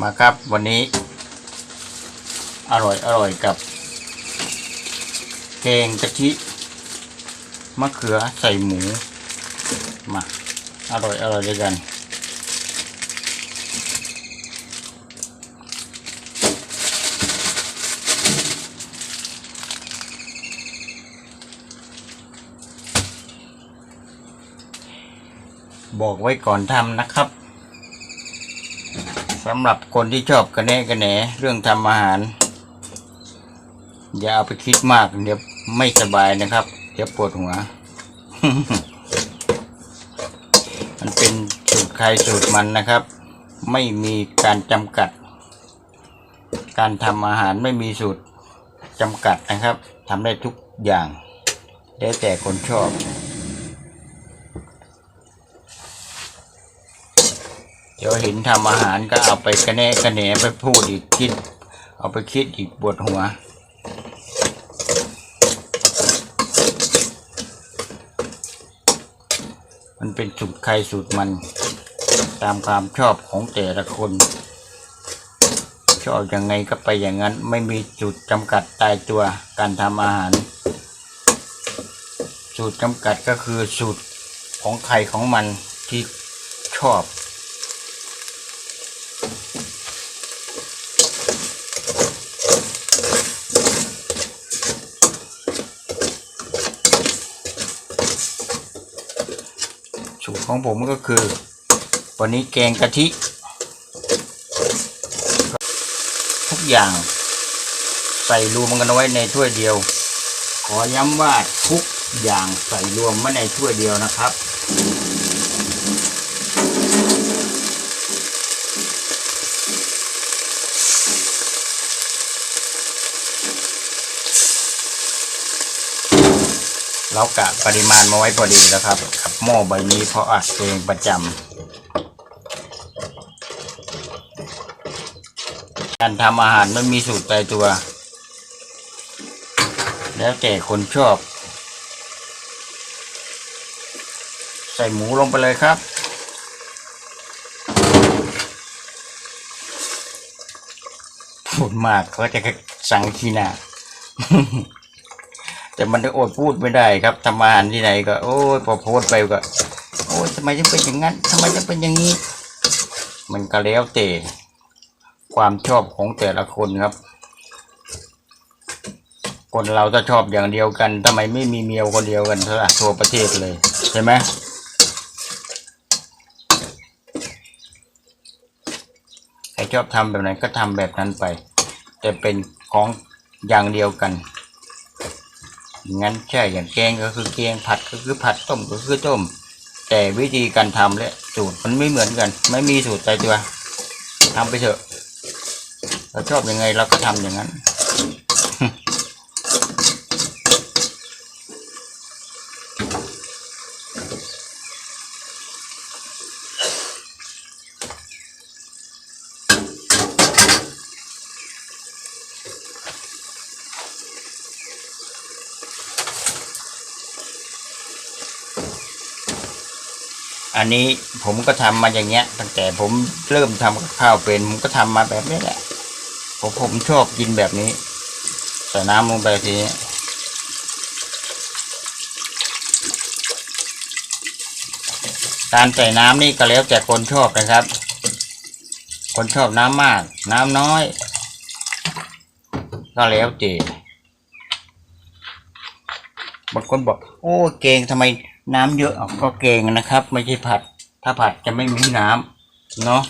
มาครับวันนี้ อร่อยอร่อยกับแกงกะทิมะเขือใส่หมู มา อร่อยอร่อยด้วยกัน บอกไว้ก่อนทำนะครับ สำหรับคนที่ชอบกระแนะกระแหนเรื่องทำอาหาร อย่าเอาไปคิดมากเดี๋ยวไม่สบายนะครับ เดี๋ยวปวดหัว มันเป็นสูตรใครสูตรมันนะครับ ไม่มีการจำกัด การทำอาหารไม่มีสูตรจำกัดนะครับทำได้ทุกอย่าง แล้วแต่คนชอบ เดี๋ยวเห็นทำอาหารก็เอาไปกระแนะกระแหนไปพูดอีกคิด เอาไปคิดอีกปวดหัว มันเป็นสูตรใครสูตรมัน ตามความชอบของแต่ละคน ชอบยังไงก็ไปอย่างนั้นไม่มีจุดจำกัดตายตัวการทำอาหาร สูตรจำกัดก็คือสูตรของใครของมันที่ชอบ สูตรของผมก็คือ วันนี้แกงกะทิ ทุกอย่างใส่รวมกันเอาไว้ในถ้วยเดียว ขอย้ำว่าทุกอย่างใส่รวมไว้ในถ้วยเดียวนะครับ เรากะปริมาณมาไว้พอดีแล้วครับกับหม้อใบนี้เพราะอัดเองประจำการทำอาหารไม่มีสูตรตายตัว แล้วแต่คนชอบ ใส่หมูลงไปเลยครับพูดมากเขาจะสั่งขี้หน้า แต่มันอดพูดไม่ได้ครับทำอาหารที่ไหนก็ โอ้ยพอโพสไปก็ โอ้ยทำไมจะเป็นอย่างนั้นทำไมจะเป็นอย่างนี้ มันก็แล้วแต่ความชอบของแต่ละคนครับ คนเราถ้าชอบอย่างเดียวกันทำไมไม่มีเมียคนเดียวกันทั่วทั่วประเทศเลยใช่ไหมใครชอบทำแบบไหนก็ทำแบบนั้นไป แต่เป็นของอย่างเดียวกัน งั้นใช่อย่างแกงก็คือแกงผัดก็คือผัดต้มก็คือต้ม แต่วิธีการทำและสูตรมันไม่เหมือนกัน ไม่มีสูตรตายตัวทำไปเถอะเราชอบยังไงเราก็ทำอย่างนั้น อันนี้ผมก็ทำมาอย่างเงี้ย ตั้งแต่ผมเริ่มทำกับข้าวเป็นผมก็ทำมาแบบนี้แหละผมผมชอบกินแบบนี้ ใส่น้ำลงไปทีนี้การใส่น้ำนี่ก็แล้วแต่คนชอบนะครับ คนชอบน้ำมาก น้ำน้อย ก็แล้วแต่บางคนบอก โอ้เก่งทำไม น้ำเยอะก็เกงนะครับ ไม่ใช่ผัด ถ้าผัดจะไม่มีน้ำเนาะ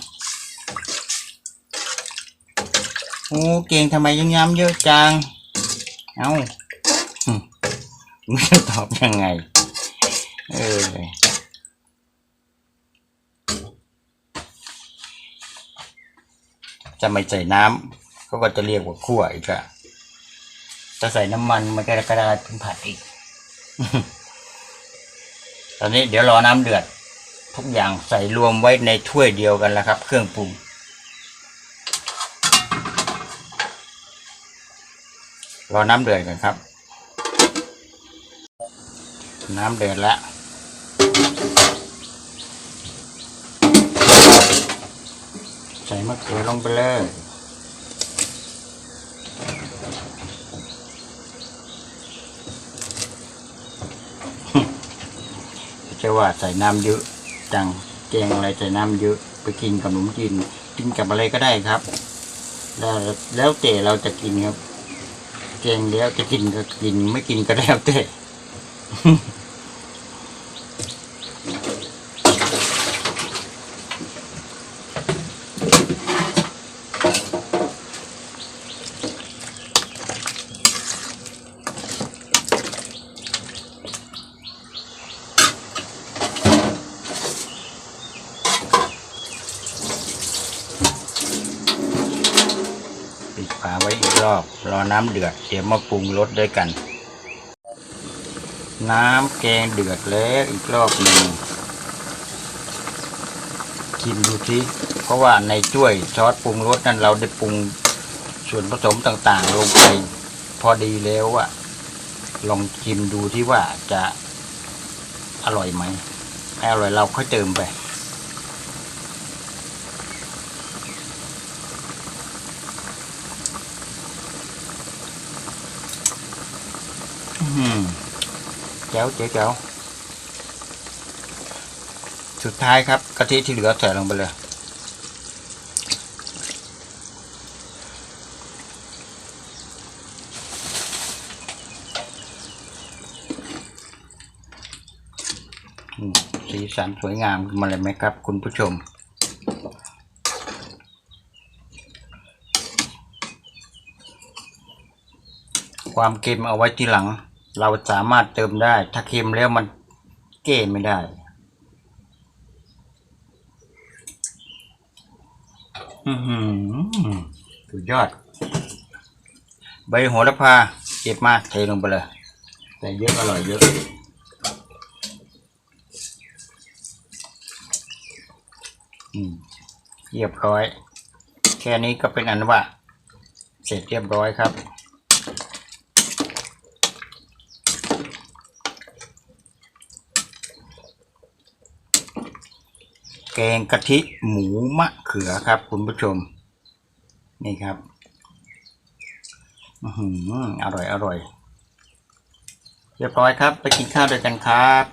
โอ้เกงทำไมยังน้ำเยอะจัง เอ้าไม่รู้จะตอบยังไง เออจะไม่ใส่น้ำเขาก็จะเรียกว่าคั่วอีกอะจะใส่น้ำมันมันก็กระดาษเป็นผัดอีก ตอนนี้เดี๋ยวรอน้ำเดือด ทุกอย่างใส่รวมไว้ในถ้วยเดียวกันแล้วครับ เครื่องปรุง รอน้ำเดือดกันครับ น้ำเดือดแล้วใส่มะเขือลงไปเลย แต่ว่าใส่น้ำเยอะจังแกงอะไรใส่น้ำเยอะไปกินกับขนมจีนกินกับอะไรก็ได้ครับ แล้วแล้วแต่เราจะกินครับ แกงแล้วจะกินก็กินไม่กินก็แล้วแต่ ปิดฝาไว้อีกรอบ รอน้ำเดือดเดี๋ยวมาปรุงรสด้วยกัน น้ำแกงเดือดแล้วอีกรอบหนึ่งชิมดูทีเพราะว่าในถ้วยซอสปรุงรสนั้นเราได้ปรุงส่วนผสมต่างๆ ลงไป พอดีแล้วอะลองชิมดูที่ว่าจะอร่อยไหมไม่อร่อยเราค่อยเติมไป แจ๋วเจ๋วแจ๋วสุดท้ายครับกะทิที่เหลือใส่ลงไปเลยสีสันสวยงามมาเลยไหมครับ คุณผู้ชม ความเค็มเอาไว้ทีหลัง เราสามารถเติมได้ ถ้าเค็มแล้วมันเก้ไม่ได้อือหือสุดยอด ใบโหระพาเก็บมาเทลงไปเลย แต่เยอะอร่อยเยอะเรียบร้อย แค่นี้ก็เป็นอันว่า เสร็จเรียบร้อยครับ แกงกะทิหมูมะเขือครับ คุณผู้ชม นี่ครับอือหืออร่อยอร่อย เรียบร้อยครับ ไปกินข้าวด้วยกันครับ